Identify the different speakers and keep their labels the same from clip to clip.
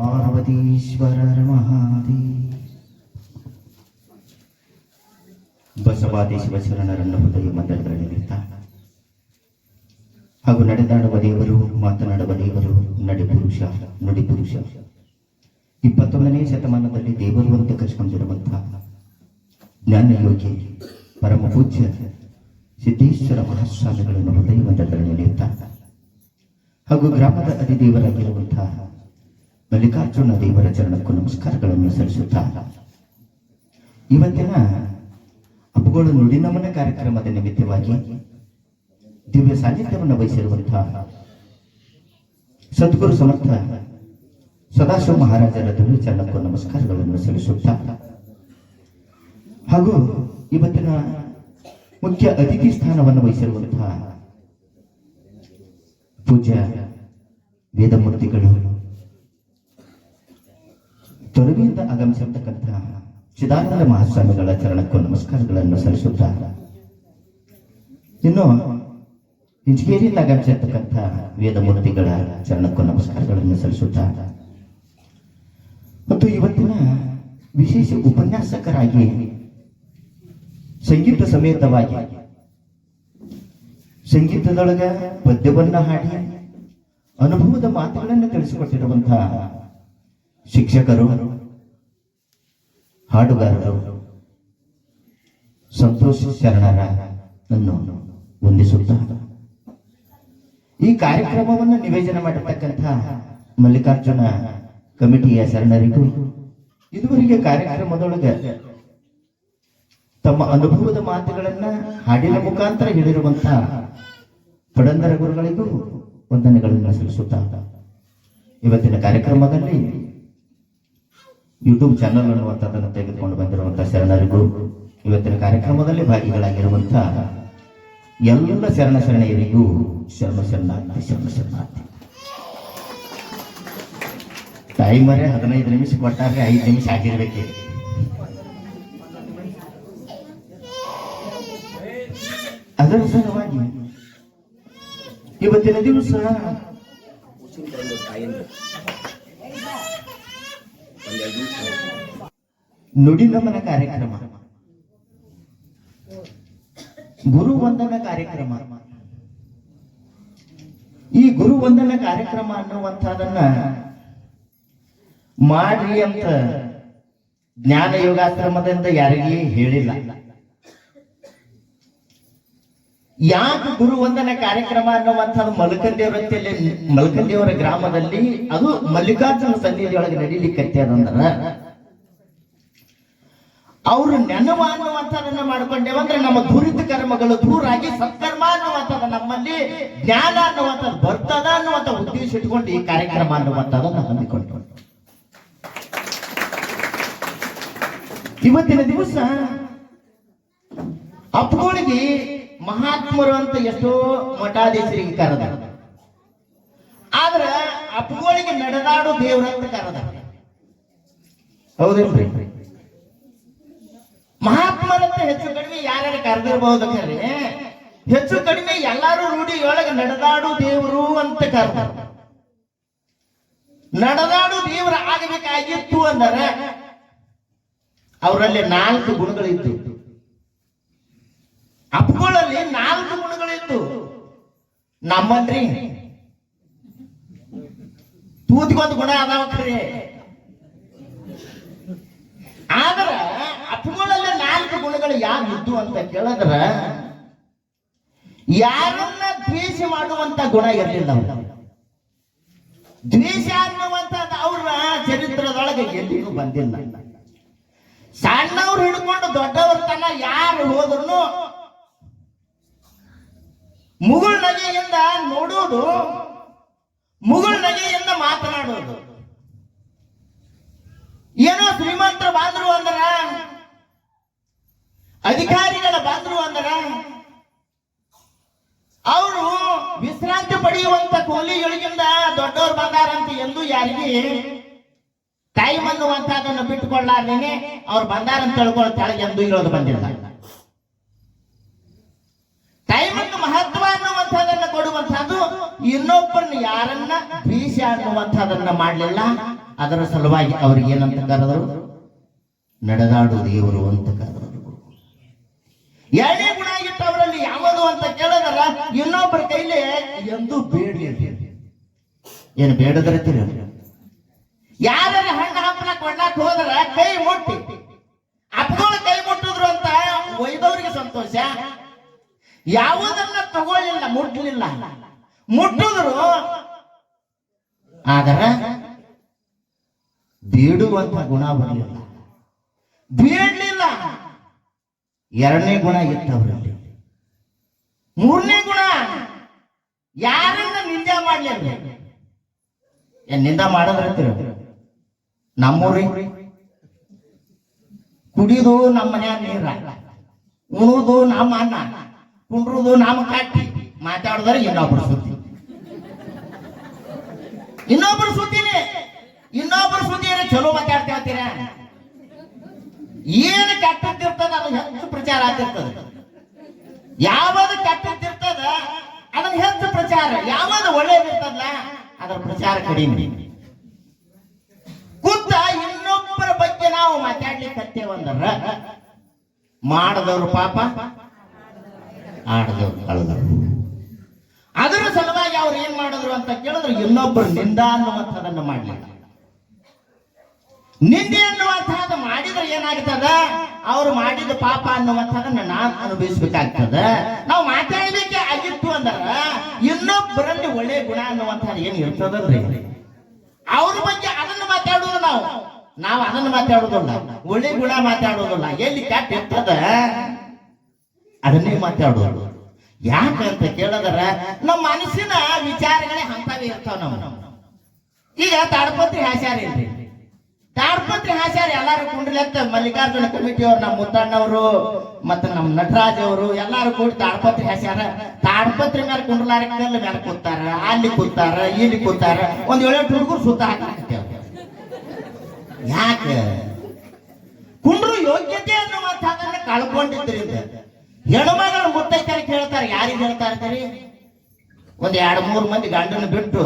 Speaker 1: ಪಾರ್ವತೀಶ್ವರರ ಮಹಾದೇ ಬಸವಾದಿ ಶಿವಶರಣರನ್ನು ಹೃದಯ ಮಂದಿರದಲ್ಲಿ ನಿಲ್ತಾ ಹಾಗೂ ನಡೆದಾಡುವ ದೇವರು, ಮಾತನಾಡುವ ದೇವರು ನಡೆಪುರುಷ ಪುರುಷ, ನುಡಿ ಪುರುಷ. ಇಪ್ಪತ್ತೊಂದನೇ ಶತಮಾನದಲ್ಲಿ ದೇವರು ಅಂತ ಕರೆಸ್ಕೊಂಡಿರುವಂತಹ ಜ್ಞಾನ ಯೋಗಿ ಪರಮ ಪೂಜ್ಯ ಸಿದ್ದೇಶ್ವರ ಮಹಾಸ್ವಾಮಿಗಳನ್ನು ಹೃದಯ ಮಂದಿರದಲ್ಲಿ ನಿಲ್ತಾ ಹಾಗೂ ಗ್ರಾಮದ ಅಧಿದೇವರಾಗಿರುವಂತಹ ಮಲ್ಲಿಕಾರ್ಜುನ ದೇವರ ಚರಣಕ್ಕೂ ನಮಸ್ಕಾರಗಳನ್ನು ಸಲ್ಲಿಸುತ್ತಾ. ಇವತ್ತಿನ ಅಪ್ಪುಗಳು ನುಡಿನಮನ ಕಾರ್ಯಕ್ರಮದ ನಿಮಿತ್ತವಾಗಿ ದಿವ್ಯ ಸಾನ್ನಿಧ್ಯವನ್ನು ವಹಿಸಿರುವಂತಹ ಸದ್ಗುರು ಸಮರ್ಥ ಸದಾಶಿವ ಮಹಾರಾಜರ ದಿವ್ಯ ಚರಣಕ್ಕೂ ನಮಸ್ಕಾರಗಳನ್ನು ಸಲ್ಲಿಸುತ್ತಾ. ಹಾಗೂ ಇವತ್ತಿನ ಮುಖ್ಯ ಅತಿಥಿ ಸ್ಥಾನವನ್ನು ವಹಿಸಿರುವಂತಹ ಪೂಜ್ಯ ವೇದಮೂರ್ತಿಗಳು ತೊರವಿಯಿಂದ ಆಗಮಿಸಿರ್ತಕ್ಕಂತಹ ಚಿದಾನಂದ ಮಹಾಸ್ವಾಮಿಗಳ ಚರಣಕ್ಕೂ ನಮಸ್ಕಾರಗಳನ್ನು ಸಲ್ಲಿಸುತ್ತಾ, ಇನ್ನು ಇಂಚಗೇರಿಯಿಂದ ಆಗಮಿಸಿರ್ತಕ್ಕಂಥ ವೇದಮೂರ್ತಿಗಳ ಚರಣಕ್ಕೂ ನಮಸ್ಕಾರಗಳನ್ನು ಸಲ್ಲಿಸುತ್ತಾ, ಮತ್ತು ಇವತ್ತಿನ ವಿಶೇಷ ಉಪನ್ಯಾಸಕರಾಗಿ ಸಂಗೀತ ಸಮೇತವಾಗಿ, ಸಂಗೀತದೊಳಗ ಪದ್ಯವನ್ನ ಹಾಡಿ, ಅನುಭವದ ಮಾತುಗಳನ್ನು ತಿಳಿಸಿಕೊಟ್ಟಿರುವಂತಹ ಶಿಕ್ಷಕರು, ಹಾಡುಗಾರರು, ಸಂತೋಷ ಶರಣರನ್ನು ವಂದಿಸುತ್ತ ಈ ಕಾರ್ಯಕ್ರಮವನ್ನು ನಿವೇದನ ಮಾಡಿರ್ತಕ್ಕಂಥ ಮಲ್ಲಿಕಾರ್ಜುನ ಕಮಿಟಿಯ ಶರಣರಿಗೂ ಇದುವರೆಗೆ ಕಾರ್ಯಕ್ರಮದೊಳಗೆ ತಮ್ಮ ಅನುಭವದ ಮಾತುಗಳನ್ನ ಹಾಡಿನ ಮುಖಾಂತರ ಹೇಳಿರುವಂತಹ ಪಡಂದರ ಗುರುಗಳಿಗೂ ವಂದನೆಗಳನ್ನು ಸಲ್ಲಿಸುತ್ತಾ, ಇವತ್ತಿನ ಕಾರ್ಯಕ್ರಮದಲ್ಲಿ ಯೂಟ್ಯೂಬ್ ಚಾನಲ್ ಅನ್ನುವಂಥದ್ದನ್ನು ತೆಗೆದುಕೊಂಡು ಬಂದಿರುವಂತಹ ಶರಣರಿಗೂ ಇವತ್ತಿನ ಕಾರ್ಯಕ್ರಮದಲ್ಲಿ ಭಾಗಿಗಳಾಗಿರುವಂತಹ ಎಲ್ಲ ಶರಣ ಶರಣೆಯರಿಗೂ ಶರಣ ಶರಣಾರ್ಥಿ ಶರಣ ಶರಣಾರ್ಥಿ. ಟೈಮರೇ ಹದಿನೈದು ನಿಮಿಷ ಕೊಟ್ಟಾಗ ಐದು ನಿಮಿಷ ಆಗಿರ್ಬೇಕೆ. ಅದರ ಸಲುವಾಗಿ ಇವತ್ತಿನ ದಿವಸ ನುಡಿನಮನ ಕಾರ್ಯಕ್ರಮ. ಗುರು ವಂದನ ಕಾರ್ಯಕ್ರಮ. ಈ ಗುರು ವಂದನ ಕಾರ್ಯಕ್ರಮ ಅನ್ನುವಂಥದನ್ನ ಮಾಡ್ರಿ ಅಂತ ಜ್ಞಾನ ಯೋಗಾಶ್ರಮದಿಂದ ಯಾರಿಗೂ ಹೇಳಿಲ್ಲ. ಯಾಕೆ ಗುರು ವಂದನ ಕಾರ್ಯಕ್ರಮ ಅನ್ನುವಂಥದ್ದು ಮಲ್ಕಂದೇವರ ಮಲ್ಕಂದೇವರ ಗ್ರಾಮದಲ್ಲಿ ಅದು ಮಲ್ಲಿಕಾರ್ಜುನ ಸನ್ನಿಧಿಯೊಳಗೆ ನಡೀಲಿಕ್ಕೆ ಅದಂದ್ರ. ಅವರು ನೆನವ ಅನ್ನುವಂಥದನ್ನ ಮಾಡ್ಕೊಂಡೇವಂದ್ರೆ ನಮ್ಮ ದುರಿತ ಕರ್ಮಗಳು ದೂರಾಗಿ ಸತ್ಕರ್ಮ ಅನ್ನುವಂಥದ್ದು ನಮ್ಮಲ್ಲಿ, ಜ್ಞಾನ ಅನ್ನುವಂಥದ್ದು ಬರ್ತದ ಅನ್ನುವಂಥ ಉದ್ದೇಶ ಇಟ್ಕೊಂಡು ಈ ಕಾರ್ಯಕ್ರಮ ಅನ್ನುವಂಥದ್ದನ್ನ ಹಮ್ಮಿಕೊಂಡು ಇವತ್ತಿನ ದಿವಸ ಅಪ್ಪಗಳಿಗೆ ಮಹಾತ್ಮರು ಅಂತ ಎಷ್ಟೋ ಮಠಾಧೀಶರಿಗೆ ಕರೆದ. ಆದ್ರ ಅಪ್ಪಗಳಿಗೆ ನಡೆದಾಡು ದೇವ್ರ ಅಂತ ಕರೆದ. ಹೌದೇನ್ರಿ? ಮಹಾತ್ಮರಂತ ಹೆಚ್ಚು ಕಡಿಮೆ ಯಾರ್ಯಾರು ಕರೆದಿರಬಹುದು ಖರೆ ಹೆಚ್ಚು ಕಡಿಮೆ ಎಲ್ಲಾರು ರೂಢಿ ಒಳಗೆ ನಡೆದಾಡು ದೇವರು ಅಂತ ಕರೆದ. ನಡೆದಾಡು ದೇವರ ಆಗಬೇಕಾಗಿತ್ತು ಅಂದರೆ ಅವರಲ್ಲಿ ನಾಲ್ಕು ಗುಣಗಳಿತ್ತು ಅಪ್ಪಗಳಲ್ಲಿ ನಾಲ್ಕು ಗುಣಗಳಿತ್ತು. ನಮ್ಮಲ್ರಿ ತೂತಿಗೊಂದು ಗುಣ ಅದಾವ ಖರೆ ಆದ್ರ ನಾಲ್ಕು ಗುಣಗಳು ಯಾರು ಇದ್ದು ಅಂತ ಕೇಳಿದ್ರ ಯಾರನ್ನ ದ್ವೇಷ ಮಾಡುವಂತ ಗುಣ ಇರಲಿಲ್ಲ ದ್ವೇಷ ಅನ್ನುವಂಥದ್ದು ಅವ್ರ ಚರಿತ್ರದೊಳಗೆ ಎಲ್ಲಿಗೂ ಬಂದಿಲ್ಲ. ಸಣ್ಣವ್ರು ಹಿಡ್ಕೊಂಡು ದೊಡ್ಡವ್ರ ತನ ಯಾರು ಹೋದ್ರು ಮುಗುಳ್ ನಗೆಯಿಂದ ನೋಡೋದು, ಮುಗುಳ್ ನಗೆಯಿಂದ ಮಾತನಾಡೋದು. ಏನೋ ಶ್ರೀಮಂತರು ಬಂದ್ರು ಅಂದ್ರ, ಅಧಿಕಾರಿಗಳ ಬಂದ್ರು ಅಂದ್ರ, ಅವರು ವಿಶ್ರಾಂತಿ ಪಡೆಯುವಂತ ಕೂಲಿಗಳಿಗಿಂದ ದೊಡ್ಡವ್ರು ಬಂದಾರಂತ ಎಂದು ಯಾರಿಗೆ ಟೈಮ್ ಅನ್ನುವಂತಹದನ್ನು ಬಿಟ್ಟುಕೊಳ್ಳಾರ್ದೇನೆ ಅವ್ರು ಬಂದಾರಂತ ತಿಳ್ಕೊಳ್ತಾಳೆ ಎಂದು ಹೇಳೋದು ಬಂದಿಲ್ಲ. ಯಾರನ್ನ ದ್ವೇಷ ಅನ್ನುವಂಥದ್ದನ್ನ ಮಾಡಲಿಲ್ಲ, ಅದರ ಸಲುವಾಗಿ ಅವ್ರಿಗೆ ಏನಂತ ಕರೆದರು? ನಡೆದಾಡು ದೇವರು ಅಂತ ಕರೆದರು. ಎರಡೇ ಗುಣ ಆಗಿತ್ತು ಅವರಲ್ಲಿ ಯಾವುದು ಅಂತ ಕೇಳಿದ್ರ ಇನ್ನೊಬ್ಬರ ಕೈಲಿ ಎಂದು ಬೇಡಲಿ ಏನು ಬೇಡದ್ರೆ ತಿರು ಯಾರ ಹಣ್ಣು ಹಂಪಲಕ್ ಕೊಡ್ಲಾಕ್ ಹೋದ್ರ ಕೈ ಮುಟ್ಟಿ. ಅಪ್ಪಗಳು ಕೈ ಮುಟ್ಟಿದ್ರು ಅಂತ ಒಯ್ದವ್ರಿಗೆ ಸಂತೋಷ. ಯಾವುದನ್ನ ತಗೊಳ್ಳಿಲ್ಲ ಮುಟ್ಟಲಿಲ್ಲ ಮುಟ್ಟಿದ್ರು ಆದರ ಬೇಡುವಂತ ಗುಣ ಬರಲಿಲ್ಲ. ಬೇಡಲಿಲ್ಲ. ಎರಡನೇ ಗುಣ ಇತ್ತವರಲ್ಲಿ. ಮೂರನೇ ಗುಣ ಯಾರನ್ನ ನಿಂದ ಮಾಡ್ಲಿಲ್ಲ? ನಿಂದ ಮಾಡೋದ್ರಂತೀರ ನಮ್ಮೂರಿ. ಕುಡಿದು ನಮ್ಮ ಮನ್ಯಾಗ ನೀರ, ಉಣುದು ನಮ್ಮ ಅನ್ನ, ಕುಂಡ್ರುದು ನಮ್ಮ ಕಟ್ಟಿ ಮಾತಾಡಿದ್ರೆ ಇನ್ನೊಬ್ರು ಇನ್ನೊಬ್ರು ಮಾತಾಡ್ತೇವೆ ಅಂತೀರ? ಚಲೋ ಏನು ಕೆಟ್ಟದ್ದಿರ್ತದ, ಅದು ಹೆಚ್ಚು ಪ್ರಚಾರ ಆಗ್ತಿರ್ತದ. ಯಾವ್ದು ಕೆಟ್ಟದ್ದಿರ್ತದ, ಅದನ್ನ ಹೆಚ್ಚು ಪ್ರಚಾರ. ಯಾವ್ದು ಒಳ್ಳೇದಿರ್ತದಲ್ಲ ಅದರ ಪ್ರಚಾರ ಕಡಿಮೆ. ಕುತ್ತ ಇನ್ನೊಬ್ಬರ ಬಗ್ಗೆ ನಾವು ಮಾತಾಡ್ಲಿಕ್ಕೆ ಒಂದರ ಮಾಡದವ್ರು ಪಾಪ, ಆಡದವ್ರು ಕಳೆದವ್ರು. ಅದರ ಸಲುವಾಗಿ ಅವ್ರು ಏನ್ ಮಾಡಿದ್ರು ಅಂತ ಕೇಳಿದ್ರು ಇನ್ನೊಬ್ಬರು ನಿಂದ ಅನ್ನುವಂಥದ್ದನ್ನು ಮಾಡಲಿಲ್ಲ. ನಿಂದೆ ಅನ್ನುವಂಥದ್ದು ಮಾಡಿದ್ರೆ ಏನಾಗ್ತದ? ಅವ್ರು ಮಾಡಿದ ಪಾಪ ಅನ್ನುವಂಥದ್ದನ್ನ ನಾನು ಅನುಭವಿಸ್ಬೇಕಾಗ್ತದ. ನಾವು ಮಾತಾಡ್ಬೇಕೆ ಆಗಿತ್ತು ಅಂದ್ರ ಇನ್ನೊಬ್ಬರಲ್ಲಿ ಒಳ್ಳೆ ಗುಣ ಅನ್ನುವಂಥದ್ದು ಏನ್ ಇರ್ತದಲ್ರಿ? ಅವ್ರ ಬಗ್ಗೆ ಅದನ್ನ ಮಾತಾಡೋದು ನಾವು. ನಾವು ಅದನ್ನ ಮಾತಾಡೋದಿಲ್ಲ. ಒಳ್ಳೆ ಗುಣ ಮಾತಾಡೋದಿಲ್ಲ. ಎಲ್ಲಿ ಕೆಟ್ಟ ಇರ್ತದ? ಅದನ್ನೇ ಮಾತಾಡೋದು. ಯಾಕಂತ ಕೇಳಿದ್ರ ನಮ್ಮ ಮನಸ್ಸಿನ ವಿಚಾರಗಳೇ ಹಂತವೇ ಇರ್ತಾವ ನಾವು ಈಗ ತಾಡಪತ್ರಿ ಹಾಸ್ಯಾರ ತಾಡಪತ್ರಿ ಎಲ್ಲಾರು ಕುಂಡ್ಲೆತ್ತ ಮಲ್ಲಿಕಾರ್ಜುನ ಕಮಿಟಿ ಅವ್ರು, ನಮ್ಮ ಮುತ್ತಣ್ಣವರು, ಮತ್ತೆ ನಮ್ಮ ನಟರಾಜ್ ಅವರು, ಎಲ್ಲಾರು ಕೂಡಿ ತಾಡ್ಪತ್ರಿ ಹಾಸ್ಯಾರ ತಾಡ್ಪತ್ರಿ ಮೇಲೆ ಕುಂಡ್ಲಾರ ಮೇಲೆ ಕೂತಾರ, ಅಲ್ಲಿ ಕೂತಾರ, ಇಲ್ಲಿ ಕೂತಾರ. ಒಂದ್ ಏಳೆಂಟು ಹುಡುಗರು ಸುತ್ತ ಹಾಕ್ತೇವೆ ಯಾಕೆ? ಕುಂಡ್ರು ಯೋಗ್ಯತೆ ಅನ್ನುವಂಥದ್ದನ್ನ ಕಳ್ಕೊಂಡಿದ್ರಿಂದ. ಹೆಣ್ಮಗಳು ಮುತ್ತೈತಾರೆ ಹೇಳ್ತಾರೆ ಯಾರಿಗೆ ಹೇಳ್ತಾ ಇರ್ತಾರೆ? ಒಂದ್ ಎರಡ್ ಮೂರು ಮಂದಿ ಗಂಡನ ಬಿಟ್ಟು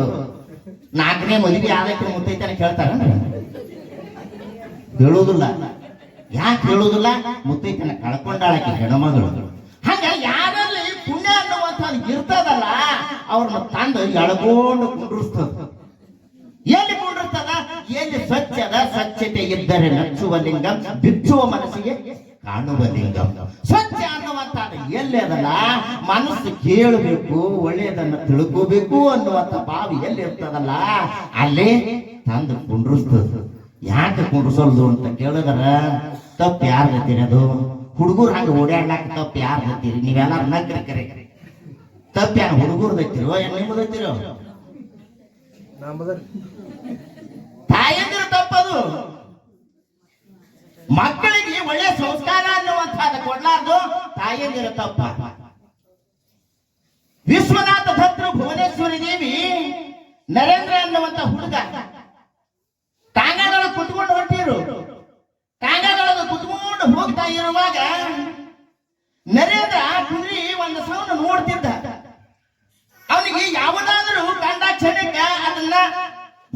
Speaker 1: ನಾಲ್ಕನೇ ಮದುವೆ ಆದಕ್ಕೆ ಮುತ್ತೈತಾನೆ ಕೇಳ್ತಾರ ಹೇಳುವುದಿಲ್ಲ ಯಾಕೆ ಹೇಳೋದಿಲ್ಲ? ಮುತ್ತೈತನ ಕಳ್ಕೊಂಡಾಳಕ್ಕೆ ಹೆಣ್ಮಗಳು. ಹಂಗ ಯಾರಲ್ಲಿ ಪುಣ್ಯ ಅನ್ನುವಂತ ಇರ್ತದಲ್ಲ, ಅವ್ರನ್ನ ತಂದು ಎಳ್ಕೊಂಡು ಕುಂಡ್ರಿಸ್ತದ. ಎಲ್ಲಿ ಕುಂಡಿರ್ತದ ಎಲ್ಲಿ ಸ್ವಚ್ಛದ? ಸ್ವಚ್ಛತೆ ಇದ್ದರೆ ನಚ್ಚುವ ಲಿಂಗ, ಬಿಚ್ಚುವ ಮನಸ್ಸಿಗೆ ಕಾಣುವ ಲಿಂಗ. ಸ್ವಚ್ಛ ಅನ್ನುವಂತ ಎಲ್ಲಿ ಅದಲ್ಲ? ಮನಸ್ಸು ಕೇಳಬೇಕು, ಒಳ್ಳೆಯದನ್ನು ತಿಳ್ಕೋಬೇಕು ಅನ್ನುವಂಥ ಭಾವ ಎಲ್ಲಿ ಇರ್ತದಲ್ಲ? ಅಲ್ಲೇ ತಂದು ಕುಂಡ್ರಿಸ್ತದ. ಯಾಕೆ ಕುಂಡ್ರಿಸೋಲ್ದು ಅಂತ ಕೇಳಿದ್ರ ತಪ್ಪು ಯಾರು ಗತ್ತೀರಿ ಅದು? ಹುಡುಗರು ಹಂಗೆ ಓಡಾಡ್ಲಾಕ ತಪ್ಪು ಯಾರು ಹತ್ತಿರಿ ನೀವೆಲ್ಲ ನಗ್ರಿ ಕರೆ ತಪ್ಪು ಯಾರು ಹುಡುಗರು ಹತ್ತಿರೋ ಏನ್ ನಿಮ್ಮದು ಹತ್ತಿರೋ ತಾಯಂದ್ರೆ ತಪ್ಪದು. ಮಕ್ಕಳಿಗೆ ಒಳ್ಳೆ ಸಂಸ್ಕಾರ ಅನ್ನುವಂಥದ್ದು ಕೊಡ್ಲಾರ್ದು ತಾಯಂದಿರ ತಪ್ಪ. ವಿಶ್ವನಾಥ ದತ್ತರು ಭುವನೇಶ್ವರಿ ದೇವಿ ನರೇಂದ್ರ ಅನ್ನುವಂತ ಹುಡುಗ. ಕುತ್ಕೊಂಡು ಹೊಂಟಿರು. ಟಾಂಗಾದೊಳಗೆ ಕುತ್ಕೊಂಡು ಹೋಗ್ತಾ ಇರುವಾಗ ನರೇಂದ್ರ ಕುದುರೆ ಒಂದು ಸೌಂಡ್ ನೋಡ್ತಿದ್ದ. ಅವನಿಗೆ ಯಾವುದಾದ್ರೂ ಕಂಡ ಚೆನ್ನಕ್ಕ ಅದನ್ನ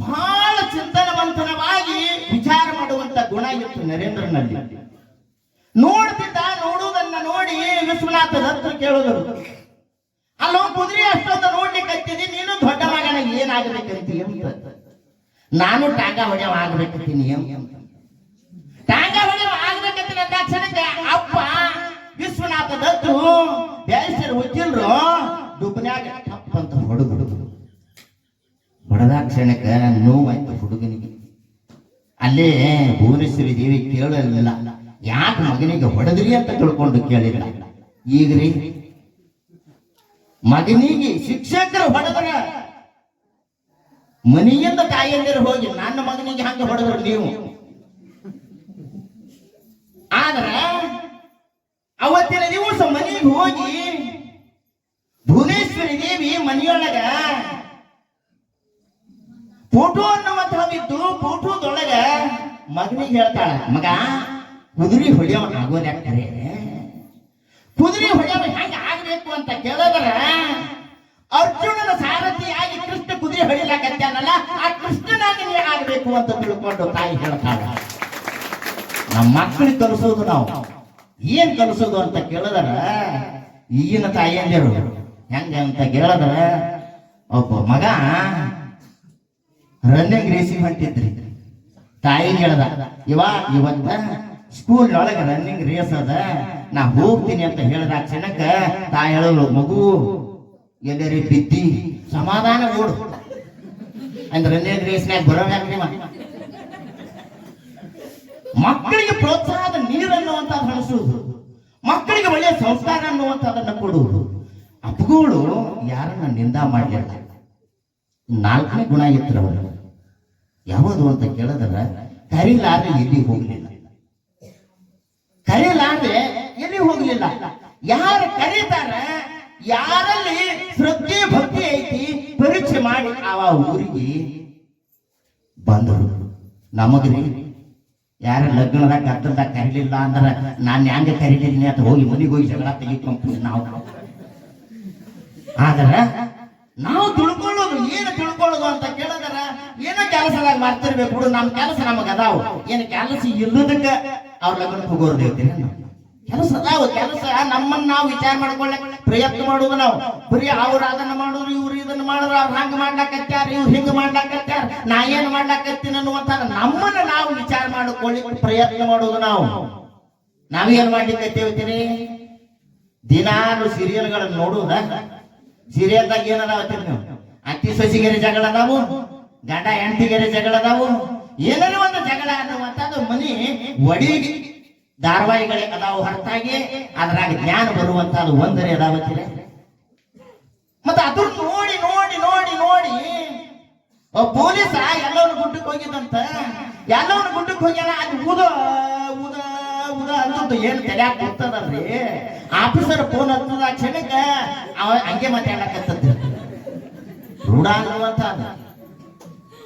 Speaker 1: ಬಹಳ ಚಿಂತನವಂತನವಾಗಿ ವಿಚಾರ ಮಾಡುವಂತ ಗುಣ ಇತ್ತು ನರೇಂದ್ರನಲ್ಲಿ. ನೋಡ್ತಿದ್ದ, ನೋಡುವುದನ್ನ ನೋಡಿ ವಿಶ್ವನಾಥ ದತ್ತರು ಕೇಳಿದರು. ಅಲ್ಲೋ ಕುದುರೆ ಅಷ್ಟೊಂದು ನೋಡ್ಲಿಕ್ಕೆ ನೀನು ದೊಡ್ಡ ಮಗನ ಏನಾಗಬೇಕಂತೀಯ ಅಂತ ನಾನು ಟಾಂಗ ಹೊಡೆಯವ ಆಗ್ಬೇಕಿದ್ದೀನಿ. ಟಾಂಗ ಹೊಡೆಯವ ಕ್ಷಣಕ್ಕೆ ಅಪ್ಪ ವಿಶ್ವನಾಥ ದತ್ತು ಬೇಸರ ಉಚ್ಚಿಲ್ರು ದುಬ್ನ್ಯಾಗ ಟಪ್ ಅಂತ ಹೊಡೆದು. ಹೊಡೆದ ಕ್ಷಣಕ್ಕೆ ನೋವಾಯ್ತು ಹುಡುಗನಿಗೆ. ಅಲ್ಲೇ ಭುವನೇಶ್ವರಿ ದೇವಿ ಕೇಳಲಿಲ್ಲ. ಯಾಕೆ ಮಗನಿಗೆ ಹೊಡೆದ್ರಿ ಅಂತ ತಿಳ್ಕೊಂಡು ಕೇಳಿಲ್ಲ ಈಗ್ರಿ ಮಗನಿಗೆ ಶಿಕ್ಷಕರು ಹೊಡೆದ್ರ ಮನೆಯಿಂದ ತಾಯಿಯಂದಿರು ಹೋಗಿ ನನ್ನ ಮಗನಿಗೆ ಹಂಗೆ ಹೊಡೆದ್ರು ನೀವು? ಆದ್ರೆ ಅವತ್ತಿನ ದಿವಸ ಮನೆಗೆ ಹೋಗಿ ಭುವನೇಶ್ವರಿ ದೇವಿ ಮನೆಯೊಳಗ ಫೋಟೋ ಅನ್ನುವಂತಹ ಬಿದ್ದು ಫೋಟೋದೊಳಗ ಮಗನಿಗೆ ಹೇಳ್ತಾಳ, ಮಗ, ಕುದುರೆ ಹೊಡೆಯವ ಆಗೋದ ಕರೆ ಕುದುರೆ ಹೊಡೆಯವ ಹೆಂಗ ಆಗ್ಬೇಕು ಅಂತ ಕೇಳಿದ್ರೆ ಅರ್ಜುನನ ಕುಸ್ತಿ ಹೊಡಿಲಾಕತ್ಯಾನಲ್ಲ ಆ ಕೃಷ್ಣನಾಗಿ ನೀ ಆಗ್ಬೇಕು ಅಂತ ತಿಳ್ಕೊಂಡು ತಾಯಿ ಹೇಳ್ತಾಳ ನಮ್ಮ ಮಕ್ಕಳಿಗೆ ಕಲಿಸೋದು ನಾವು. ಏನ್ ಕಲಿಸೋದು ಅಂತ ಕೇಳಿದ್ರ, ಈಗಿನ ತಾಯಿಯಂದಿರು, ಹೆಂಗ ಅಂತ ಕೇಳಿದ್ರ, ಒಬ್ಬ ಮಗ ರನ್ನಿಂಗ್ ರೇಸಿ ಹೊಂಟಿದ್ರಿ. ತಾಯಿ ಹೇಳ್ದ, ಇವ ಇವತ್ತ ಸ್ಕೂಲ್ ಒಳಗೆ ರನ್ನಿಂಗ್ ರೇಸ್ ಅದ, ನಾ ಹೋಗ್ತೀನಿ ಅಂತ ಹೇಳಿದ ಕ್ಷಣಕ್ಕ ತಾಯಿ ಹೇಳಲು ಮಗು ಎಲ್ಲರಿ ಬಿದ್ದಿ, ಸಮಾಧಾನ ಓಡು. ಅಂದ್ರೆ ರನ್ನಿಂಗ್ ರೇಸ್ನ್ಯಾಗ ಬರೋಣ ನಿಮ್ಮ ಮಕ್ಕಳಿಗೆ ಪ್ರೋತ್ಸಾಹದ ನೀರನ್ನುವಂತ ಹಣಿಸುವುದು. ಮಕ್ಕಳಿಗೆ ಒಳ್ಳೆಯ ಸಂಸ್ಕಾರ ಅನ್ನುವಂಥದ್ದನ್ನು ಕೊಡುವುದು. ಅಪ್ಪುಗಳು ಯಾರನ್ನ ನಿಂದ ಮಾಡಲಿಲ್ಲ. ನಾಲ್ಕನೇ ಗುಣ ಇತ್ತು ಅವರು ಯಾವುದು ಅಂತ ಕೇಳಿದ್ರ, ಕರಿಲಾರ್ದೆ ಎಲ್ಲಿ ಹೋಗ್ಲಿಲ್ಲ? ಕರಿಲಾರ್ದೆ ಎಲ್ಲಿ ಹೋಗ್ಲಿಲ್ಲ? ಯಾರು ಕರೀತಾರ? ಯಾರಲ್ಲಿ ಶ್ರದ್ಧೆ ಭಕ್ತಿ ಐತಿ ಪರೀಕ್ಷೆ ಮಾಡಿ ಅವ ಊರಿಗೆ ಬಂದರು. ನಮಗ್ರಿ, ಯಾರ ಲಗ್ನದಾಗ ಗದ್ದಲ್ದಾಗ ಕರೀಲಿಲ್ಲ ಅಂದ್ರ ನಾನು ಹ್ಯಾಂಗ ಕರೀಲಿದ್ದೀನಿ ಅಂತ ಹೋಗಿ ಮನೆಗೆ ಹೋಗಿ ಜಗಳ ತೆಗಿಕೊಂಡ್ವಿ ನಾವು. ಆದ್ರ ನಾವು ತಿಳ್ಕೊಳ್ಳೋದು, ಏನು ತಿಳ್ಕೊಳ್ಳೋದು ಅಂತ ಕೇಳಿದ್ರ ಏನೋ ಕೆಲಸದಾಗ ಮಾಡ್ತಿರ್ಬೇಕು ನಮ್ಮ ಕೆಲಸ ನಮಗ ಅದಾವ ಏನು ಕೆಲಸ ಇಲ್ಲದಕ್ಕ ಅವ್ರ ಲಗ್ನಕ್ಕೆ ಹೋಗೋರು ಹೇಳ್ತೀನಿ ಕೆಲಸ ಅದಾವ, ಕೆಲಸ ನಮ್ಮನ್ನ ನಾವು ವಿಚಾರ ಮಾಡ್ಕೊಳ್ಳಕ್ ಪ್ರಯತ್ನ ಮಾಡುದು ನಾವು. ಬರೀ ಅವ್ರ ಅದನ್ನ ಮಾಡೋರು, ಇವ್ರು ಇದನ್ನ ಮಾಡೋರು, ಅವ್ರು ಹಂಗ ಮಾಡ್ಲಾಕತ್ಯಾರ, ಇವ್ರು ಹಿಂಗ ಮಾಡ್ಲಾಕತ್ಯಾರ, ನಾ ಏನ್ ಮಾಡ್ಲಾಕತ್ತೀನಿ ಅನ್ನುವಂತ ನಮ್ಮನ್ನ ನಾವು ವಿಚಾರ ಮಾಡಿಕೊಳ್ಳಿ ಪ್ರಯತ್ನ ಮಾಡುದು ನಾವು. ನಾವೇನ್ ಮಾಡ್ಲಿಕ್ಕೆ ದಿನಾಲು ಸೀರಿಯಲ್ಗಳನ್ನ ನೋಡುದ? ಸೀರಿಯಲ್ದಾಗ ಏನದಾವ ನೀವು? ಅತ್ತಿ ಸಸಿಗೆರೆ ಜಗಳ ಅದಾವು, ಗಂಡ, ಹೆಂಡತಿಗೆರೆ ಜಗಳ ಅದಾವು, ಏನಾರ ಒಂದು ಜಗಳ ಅನ್ನುವಂಥದ್ದು ಮನಿ ಒಡಿಗೆ ಧಾರಾವಾಹಿಗಳೇ ಅದಾವು ಹೊರತಾಗಿ, ಅದ್ರಾಗ ಜ್ಞಾನ ಬರುವಂತದ್ದು ಒಂದರೆ ಅದಾವತ್ತಿದೆ ಮತ್ತೆ ಅದು ನೋಡಿ ನೋಡಿ ನೋಡಿ ನೋಡಿ ಪೊಲೀಸ ಎಲ್ಲವನ್ನ ಗುಡ್ಡಕ್ಕೆ ಹೋಗಿದಂತ ಎಲ್ಲವನ್ನ ಗುಡ್ಡಕ್ಕೆ ಹೋಗ್ಯಾನ ಅದು ಊದ ಊದ ಊದ ಅಂತ ಏನ್ ತಲೆಯಾಗ ಬರ್ತದಲ್ರಿ ಆಫೀಸರ್ ಫೋನ್ ಹತ್ತದ ಕ್ಷಣಕ್ಕ ಅವ ಹಂಗೆ ಮಾತಾಡಕತ್ತದ ರೂಢ ಅನ್ನುವಂತ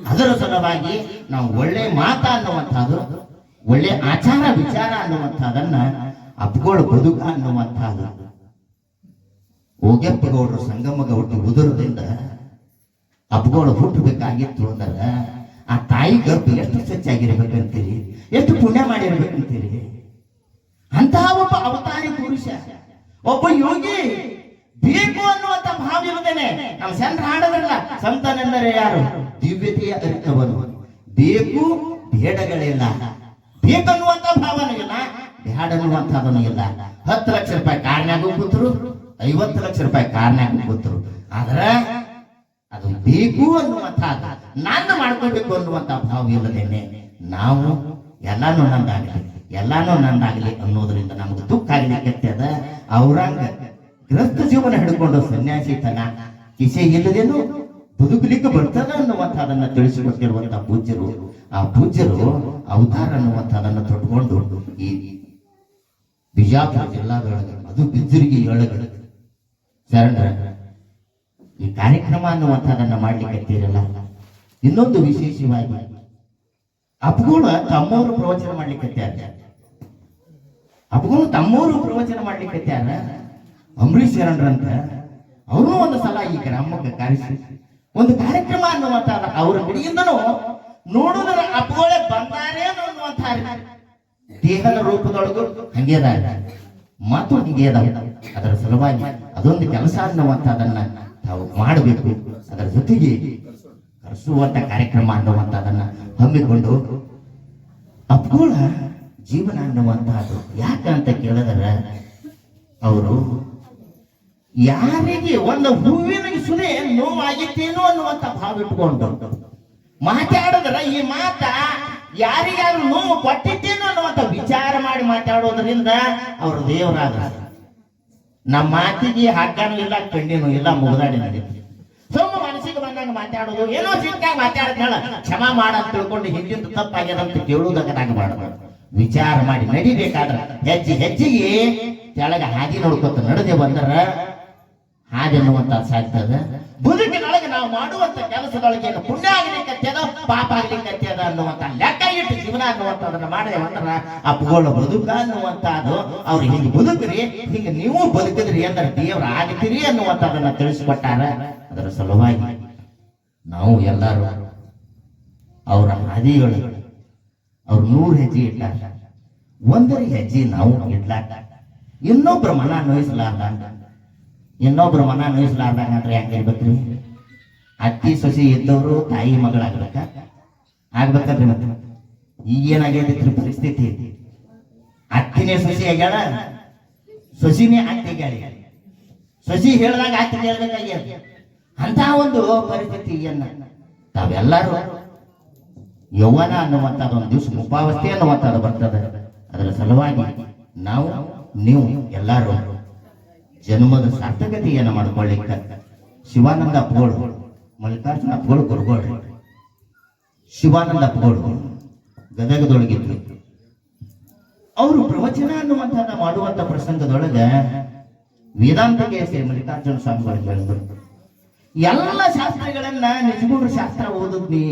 Speaker 1: ಅದರ ಸಲುವಾಗಿ ನಾವು ಒಳ್ಳೆ ಮಾತಾ ಅನ್ನುವಂಥದ್ದು ಒಳ್ಳೆ ಆಚಾರ ವಿಚಾರ ಅನ್ನುವಂಥದ್ದನ್ನ ಅಪ್ಗಳು ಬದುಕ ಅನ್ನುವಂಥದ್ದು. ಓಗ್ಯಪ್ಪ ಗೌಡ್ರು ಸಂಗಮ ಗೌಡ್ರು ಉದುರದಿಂದ ಅಪ್ಗೋಳ ಹುಟ್ಟಬೇಕಾಗಿತ್ತು ಅಂದ್ರೆ ಆ ತಾಯಿ ಗರ್ಭ ಎಷ್ಟು ಸ್ವಚ್ಛಾಗಿರ್ಬೇಕಂತೀರಿ? ಎಷ್ಟು ಪುಣ್ಯ ಮಾಡಿರ್ಬೇಕಂತೀರಿ? ಅಂತಹ ಒಬ್ಬ ಅವತಾರಿ ಪುರುಷ, ಒಬ್ಬ ಯೋಗಿ ಬೇಕು ಅನ್ನುವಂತ ಭಾವ ಇರುತ್ತೇನೆ. ನಮ್ಮ ಸಂತ ಹಾಡೋದಲ್ಲ ಸಂತನೆಂದರೆ ಯಾರು? ದಿವ್ಯತೆಯ ಅರಿತವನು. ಬೇಕು ಬೇಡಗಳಿಲ್ಲ ಬೇಕನ್ನುವಂತ ಭಾವನೆ ಇಲ್ಲ ಬ್ಯಾಡ ಅನ್ನುವಂಥದ್ದನ್ನು ಇಲ್ಲ ಹತ್ತು ಲಕ್ಷ ರೂಪಾಯಿ ಕಾರ್ನ್ಯಾಗೂ ಕೂತರು, ಐವತ್ತು ಲಕ್ಷ ರೂಪಾಯಿ ಕಾರ್ನ್ಯಾಗೂ ಕೂತರು. ಆದ್ರೆ ಅದು ಬೇಕು ಅನ್ನುವಂಥ ನಾನು ಮಾಡ್ಕೋಬೇಕು ಅನ್ನುವಂಥ ಭಾವ ಇಲ್ಲದೇನೆ ನಾವು ಎಲ್ಲಾನು ನಂದಾಗಲಿ ಎಲ್ಲಾನು ನಂದಾಗಲಿ ಅನ್ನೋದ್ರಿಂದ ನಮ್ಗೆ ದುಃಖ ಆಗ್ಲಿಕ್ಕೆ ಅದ. ಅವ್ರಂಗ ಗ್ರಸ್ತ ಜೀವನ ಹಿಡ್ಕೊಂಡು ಸನ್ಯಾಸಿ ತನ ಕಿಸೆ ಇಲ್ಲದೇನು ಬದುಕಲಿಕ್ಕೆ ಬರ್ತದ ಅದನ್ನ ತಿಳಿಸಿಕೊಟ್ಟಿರುವಂತಹ ಪೂಜ್ಯರು. ಆ ಪೂಜ್ಯರು ಅವತಾರ ಅದನ್ನ ತೊಟ್ಕೊಂಡು ಈ ಬಿಜಾಪುರ ಜಿಲ್ಲಾದೊಳಗೆ ಅದು ಬಿದ್ದರಿಗೆ ಏಳುಗಳು. ಶರಣರ, ಈ ಕಾರ್ಯಕ್ರಮ ಅನ್ನುವಂಥದ್ದನ್ನ ಮಾಡ್ಲಿಕ್ಕೆ ಇನ್ನೊಂದು ವಿಶೇಷವಾಗಿ ಅಪ್ಗೋಳ ತಮ್ಮವರು ಪ್ರವಚನ ಮಾಡ್ಲಿಕ್ಕೆ ಅಪ್ಗೋಳು ತಮ್ಮವರು ಪ್ರವಚನ ಮಾಡ್ಲಿಕ್ಕೆ ಅಂಬರೀಶ್ ಶರಣರಂತ ಅವರು ಒಂದು ಸಲ ಈ ಗ್ರಾಮಕ್ಕೆ ಕರೆಸಿ ಒಂದು ಕಾರ್ಯಕ್ರಮ ಅನ್ನುವಂಥ ಅವ್ರ ಕಡೆಯಿಂದನೂ ನೋಡುವುದರ ಅಪ್ಗಳೇ ಬಂದಾರೆ ಅನ್ನುವಂಥ ದೇಹದ ರೂಪದೊಳಗು ಹಂಗೆ ಅದ. ಮಾತು ಹಂಗೆ ಅದ. ಅದರ ಸಲುವಾಗಿ ಅದೊಂದು ಕೆಲಸ ಅನ್ನುವಂಥದ್ದನ್ನ ತಾವು ಮಾಡಬೇಕು. ಅದರ ಜೊತೆಗೆ ಕರೆಸುವಂತ ಕಾರ್ಯಕ್ರಮ ಅನ್ನುವಂಥದ್ದನ್ನ ಹಮ್ಮಿಕೊಂಡು ಅಪ್ಗೋಳ ಜೀವನ ಅನ್ನುವಂತಹದ್ದು ಯಾಕಂತ ಕೇಳಿದ್ರೆ, ಅವರು ಯಾರಿಗೆ ಒಂದು ಹೂವಿನ ಸುನೆ ನೋವಾಗಿತ್ತೇನೋ ಅನ್ನುವಂತ ಭಾವ ಇಟ್ಕೊಂಡು ಮಾತಾಡಿದ್ರ ಈ ಮಾತ ಯಾರಿಗಾದ್ರೂ ನೋವು ಕೊಟ್ಟಿದ್ದೇನೋ ಅನ್ನುವಂತ ವಿಚಾರ ಮಾಡಿ ಮಾತಾಡೋದ್ರಿಂದ ಅವರು ದೇವರಾದ ನಮ್ಮ ಮಾತಿಗೆ ಹಗ್ಗನೂ ಇಲ್ಲ ಕಣ್ಣಿನೂ ಇಲ್ಲ ಮುಗಿದಾಡಿ ನಡೀತಿ ಸುಮ್ಮ ಮನಸ್ಸಿಗೆ ಬಂದಾಗ ಮಾತಾಡೋದು, ಏನೋ ಸಿಕ್ಕಾಗ ಮಾತಾಡ್ತಾಳ ಕ್ಷಮ ಮಾಡ ತಿಳ್ಕೊಂಡು ಹಿಂದಿಂದ ತಪ್ಪಾಗ್ಯದ ಅಂತ ನಂಗೆ ಮಾಡಬಾರ್ದು ವಿಚಾರ ಮಾಡಿ ನಡಿಬೇಕಾದ್ರೆ ಹೆಜ್ಜೆ, ಹೆಜ್ಜೆಗೆ ಕೆಳಗೆ ಹಾದಿ ನೋಡ್ಕೊತ ನಡೆದೇ ಬಂದರ ಸಾಧ್ಯ ಅದ. ಬದುಕಿನೊಳಗೆ ನಾವು ಮಾಡುವಂತ ಕೆಲಸದೊಳಗೆ ಏನು ಪುಣ್ಯ ಆಗ್ಲಿಕ್ಕತ್ತದ ಪಾಪ ಆಗ್ಲಿಕ್ಕತ್ತದ ಅನ್ನುವಂತ ಲೆಕ್ಕ ಇಟ್ಟು ಜೀವನ ಅನ್ನುವಂಥದ್ದನ್ನ ಮಾಡಿದೆ ಅಂದ್ರ ಅಪ್ಪಗಳ ಬದುಕ ಅನ್ನುವಂಥದ್ದು ಅವ್ರು ಹಿಂಗೆ ಬದುಕ್ರಿ, ಹಿಂಗೆ ನೀವು ಬದುಕಿದ್ರಿ ಅಂದ್ರೆ ದೇವ್ರ ಆಗ್ತೀರಿ ಅನ್ನುವಂಥದ್ದನ್ನ ತಿಳಿಸ್ಕೊಟ್ಟಾರ ಅದರ ಸಲುವಾಗಿ ನಾವು ಎಲ್ಲರೂ ಅವರ ಹಾದಿಗಳು, ಅವ್ರು ನೂರು ಹೆಜ್ಜೆ ಇಟ್ಟಾರ. ಒಂದರ ಹೆಜ್ಜೆ ನಾವು ಇಡ್ಲಾಟ ಇನ್ನೊಬ್ಬರ ಮನ ನೋಯಿಸ್ಲಾರ್ದಂಗ ಇನ್ನೊಬ್ರ ಮನ ನೋಯಿಸ್ಲಾರ್ದಂಗ ಅಂದ್ರೆ ಹೆಂಗಿರ್ಬೇಕ್ರಿ ಅತ್ತಿ ಸಸಿ ಇದ್ದವರು ತಾಯಿ ಮಗಳಾಗ್ಬೇಕ? ಆಗ್ಬೇಕಲ್ರಿ ಮತ್ತೆ. ಈಗೇನಾಗೈತಿ ಪರಿಸ್ಥಿತಿ? ಅತ್ತಿನೇ ಸಸಿ ಆಗ್ಯಾಳ, ಸೊಸಿನೇ ಅತ್ತಿಗ್ಯಾಳಿ ಸಸಿ ಹೇಳ್ದಾಗ ಅತ್ತಿ ಹೇಳ್ಬೇಕಾಗ್ಯದ. ಅಂತ ಒಂದು ಪರಿಸ್ಥಿತಿಯನ್ನ ತಾವೆಲ್ಲರೂ ಯೌವನ ಅನ್ನುವಂಥದ್ದು ಒಂದು ದಿವಸ ಮುಪಾವಸ್ಥೆ ಅನ್ನುವಂಥದ್ದು ಬರ್ತದೆ. ಅದರ ಸಲುವಾಗಿ ನಾವು, ನೀವು ಎಲ್ಲರೂ ಜನ್ಮದ ಸಾರ್ಥಕತೆಯನ್ನು ಮಾಡ್ಕೊಳ್ಳಿಕ್ಕೆ ಶಿವಾನಂದ ಅಪ್ಪಗಳು, ಮಲ್ಲಿಕಾರ್ಜುನ ಅಪ್ಪಗಳು ಗುರುಗಳು ಶಿವಾನಂದ ಅಪ್ಪಗಳು ಗದಗದೊಳಗಿದ್ರು. ಅವರು ಪ್ರವಚನ ಅನ್ನುವಂಥದ್ದು ಮಾಡುವಂಥ ಪ್ರಸಂಗದೊಳಗೆ ವೇದಾಂತಕ್ಕೆ ಶ್ರೀ ಮಲ್ಲಿಕಾರ್ಜುನ ಸ್ವಾಮಿಗಳು ಹೇಳಿದ್ರು. ಎಲ್ಲ ಶಾಸ್ತ್ರಗಳನ್ನ ನಿಜಗೂರು ಶಾಸ್ತ್ರ ಓದಿದ್ನಿ,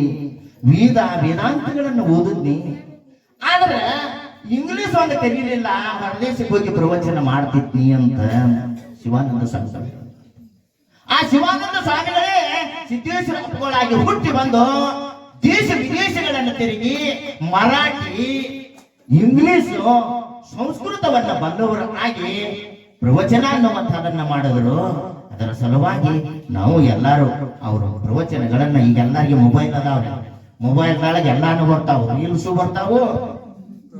Speaker 1: ವೇದ, ವೇದಾಂತಗಳನ್ನ ಓದಿದ್ನಿ. ಆದ್ರೆ ಇಂಗ್ಲಿಷ್ ಒಂದು ಕಲೀಲಿಲ್ಲ ಹೊರದೇಶಕ್ಕೆ ಹೋಗಿ ಪ್ರವಚನ ಮಾಡ್ತಿದ್ನಿ ಅಂತ ಶಿವಾನಂದ ಸಾಗರ ಆ ಶಿವಾನಂದ ಸಾಗರೇ ಸಿದ್ದೇಶ್ವರ ಅಪ್ಪಗಳಾಗಿ ಹುಟ್ಟಿ ಬಂದು ದೇಶ ವಿದೇಶಗಳನ್ನು ತಿರುಗಿ ಮರಾಠಿ ಇಂಗ್ಲಿಷ್ ಬಂದವರು ಆಗಿ ಪ್ರವಚನ ಅನ್ನುವಂಥದನ್ನ ಮಾಡಿದ್ರು. ಅದರ ಸಲುವಾಗಿ ನಾವು ಎಲ್ಲರೂ ಅವರು ಪ್ರವಚನಗಳನ್ನ ಈಗ ಎಲ್ಲರಿಗೆ ಮೊಬೈಲ್ ಅದಾವ್ರಿ. ಮೊಬೈಲ್ ಒಳಗೆ ಎಲ್ಲಾನು ಬರ್ತಾವು, ರೀಲ್ಸು ಬರ್ತಾವು,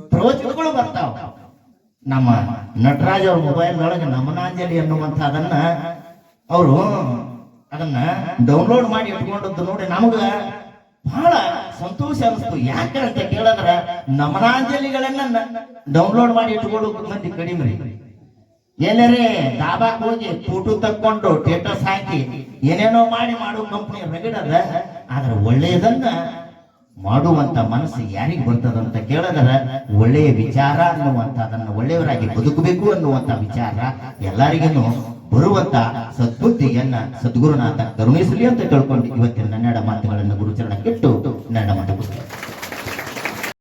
Speaker 1: ಪ್ರವಚನಗಳು ಬರ್ತಾವ. ನಮ್ಮ ನಟರಾಜ್ ಅವ್ರ ಮೊಬೈಲ್ ಒಳಗೆ ನಮನಾಂಜಲಿ ಅನ್ನುವಂಥದ್ದನ್ನ ಅವರು ಅದನ್ನ ಡೌನ್ಲೋಡ್ ಮಾಡಿ ಇಟ್ಕೊಂಡದ್ದು ನೋಡಿ ನಮಗ ಬಹಳ ಸಂತೋಷ ಅನಿಸ್ತು. ಯಾಕೆ ಅಂತ ಕೇಳಿದ್ರ ನಮನಾಂಜಲಿಗಳನ್ನ ಡೌನ್ಲೋಡ್ ಮಾಡಿ ಇಟ್ಕೊಳ್ಳೋ ಮಂದಿ ಕಡಿಮೆ ರೀ ಎಲ್ಲರೇ ದಾಬಾಕ್ ಹೋಗಿ ಫೋಟೋ ತಕ್ಕೊಂಡು ಸ್ಟೇಟಸ್ ಹಾಕಿ ಏನೇನೋ ಮಾಡಿ ಮಾಡೋ ಕಂಪ್ನಿ ರಗಡದ, ಆದ್ರೆ ಒಳ್ಳೆಯದನ್ನ ಮಾಡುವಂತ ಮನಸ್ಸು ಯಾರಿಗೆ ಬರ್ತದಂತ ಕೇಳಿದ್ರೆ ಒಳ್ಳೆಯ ವಿಚಾರ ಅನ್ನುವಂಥದ್ದನ್ನ ಒಳ್ಳೆಯವರಾಗಿ ಬದುಕಬೇಕು ಅನ್ನುವಂತ ವಿಚಾರ ಎಲ್ಲರಿಗೂ ಬರುವಂತ ಸದ್ಬುದ್ಧಿಯನ್ನ ಸದ್ಗುರುನಾಥ ಕರುಣಿಸಲಿ ಅಂತ ಕೇಳ್ಕೊಂಡು ಇವತ್ತಿನ ನನ್ನೆಡ ಮಾತುಗಳನ್ನು ಗುರುಚರಣ ಕೆಟ್ಟು